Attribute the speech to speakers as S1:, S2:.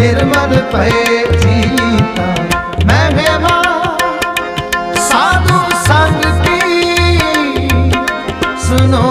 S1: ਨਿਰਮਲ ਭਏ ਜੀਤਾ। ਮੈਂ ਵੇਵਾ ਸਾਧੂ ਸੰਗ ਕੀ ਸੁਨੋ